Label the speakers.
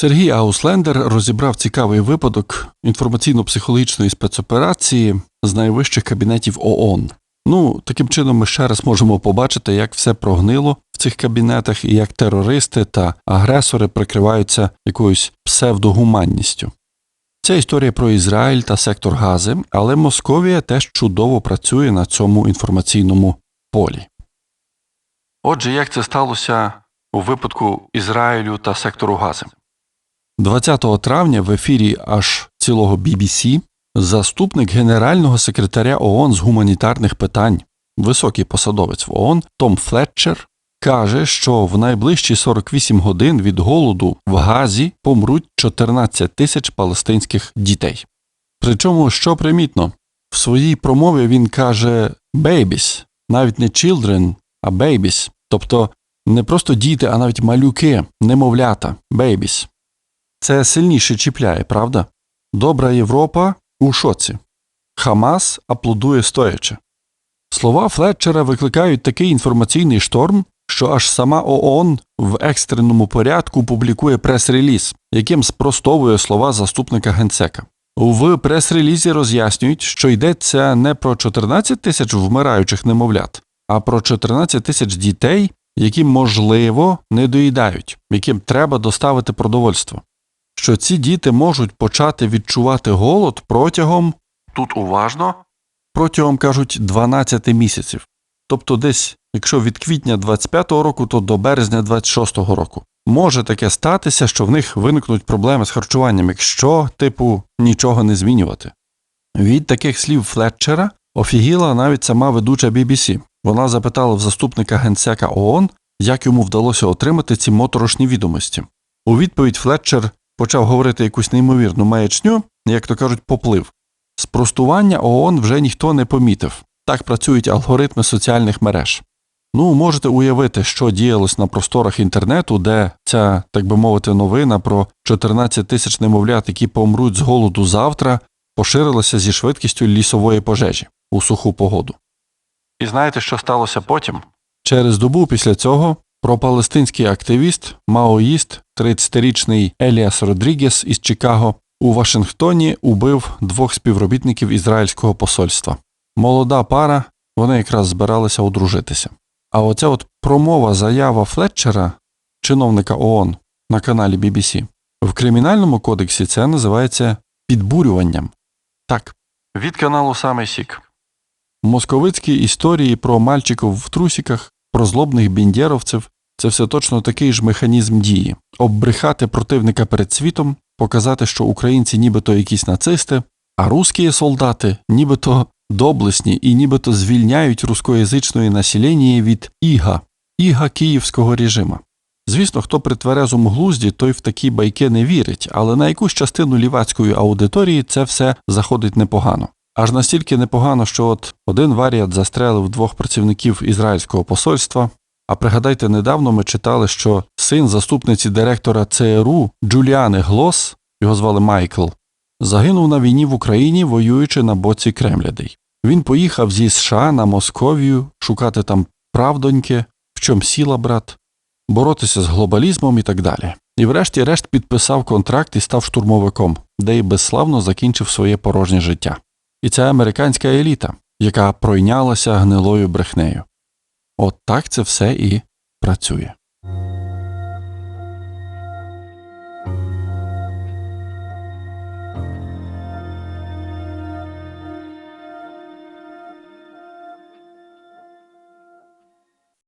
Speaker 1: Сергій Ауслендер розібрав цікавий випадок інформаційно-психологічної спецоперації з найвищих кабінетів ООН. Ну, таким чином ми ще раз можемо побачити, як все прогнило в цих кабінетах і як терористи та агресори прикриваються якоюсь псевдогуманністю. Це історія про Ізраїль та сектор Гази, але Московія теж чудово працює на цьому інформаційному полі. Отже, як це сталося у випадку Ізраїлю та сектору Гази? 20 травня в ефірі аж цілого BBC заступник генерального секретаря ООН з гуманітарних питань, високий посадовець в ООН Том Флетчер каже, що в найближчі 48 годин від голоду в Газі помруть 14 тисяч палестинських дітей. Причому, що примітно, в своїй промові він каже «babies», навіть не children, а babies, тобто не просто діти, а навіть малюки, немовлята, babies. Це сильніше чіпляє, правда? Добра Європа у шоці. Хамас аплодує стоячи. Слова Флетчера викликають такий інформаційний шторм, що аж сама ООН в екстреному порядку публікує прес-реліз, яким спростовує слова заступника генсека. В прес-релізі роз'яснюють, що йдеться не про 14 тисяч вмираючих немовлят, а про 14 тисяч дітей, які, можливо, не доїдають, яким треба доставити продовольство. Що ці діти можуть почати відчувати голод протягом тут уважно протягом кажуть 12 місяців. Тобто десь, якщо від квітня 25-го року, то до березня 26-го року. Може таке статися, що в них виникнуть проблеми з харчуванням, якщо, типу, нічого не змінювати. Від таких слів Флетчера офігіла навіть сама ведуча BBC. Вона запитала в заступника генсека ООН, як йому вдалося отримати ці моторошні відомості. У відповідь Флетчер почав говорити якусь неймовірну маячню, як то кажуть, поплив. Спростування ООН вже ніхто не помітив. Так працюють алгоритми соціальних мереж. Ну, можете уявити, що діялось на просторах інтернету, де ця, так би мовити, новина про 14 тисяч немовлят, які помруть з голоду завтра, поширилася зі швидкістю лісової пожежі у суху погоду. І знаєте, що сталося потім? Через добу після цього пропалестинський активіст, маоїст, 30-річний Еліас Родрігес із Чикаго у Вашингтоні убив двох співробітників ізраїльського посольства. Молода пара, вони якраз збиралися одружитися. А оця от промова заява Флетчера, чиновника ООН на каналі BBC, в кримінальному кодексі це називається підбурюванням. Так, від каналу саме Сік. Московицькі історії про мальчиків в трусіках, про злобних біндєровців це все точно такий ж механізм дії оббрехати противника перед світом, показати, що українці нібито якісь нацисти, а русські солдати нібито доблесні і нібито звільняють рускоязичної населення від іга, іга київського режима. Звісно, хто при тверезому глузді, той в такі байки не вірить, але на якусь частину лівацької аудиторії це все заходить непогано. Аж настільки непогано, що от один варіант застрелив двох працівників ізраїльського посольства. А пригадайте, недавно ми читали, що син заступниці директора ЦРУ Джуліани Глос, його звали Майкл, загинув на війні в Україні, воюючи на боці Кремлядей. Він поїхав зі США на Московію шукати там правдоньки, в чом сіла брат, боротися з глобалізмом і так далі. І врешті-решт підписав контракт і став штурмовиком, де й безславно закінчив своє порожнє життя. І це американська еліта, яка пройнялася гнилою брехнею. От так це все і працює.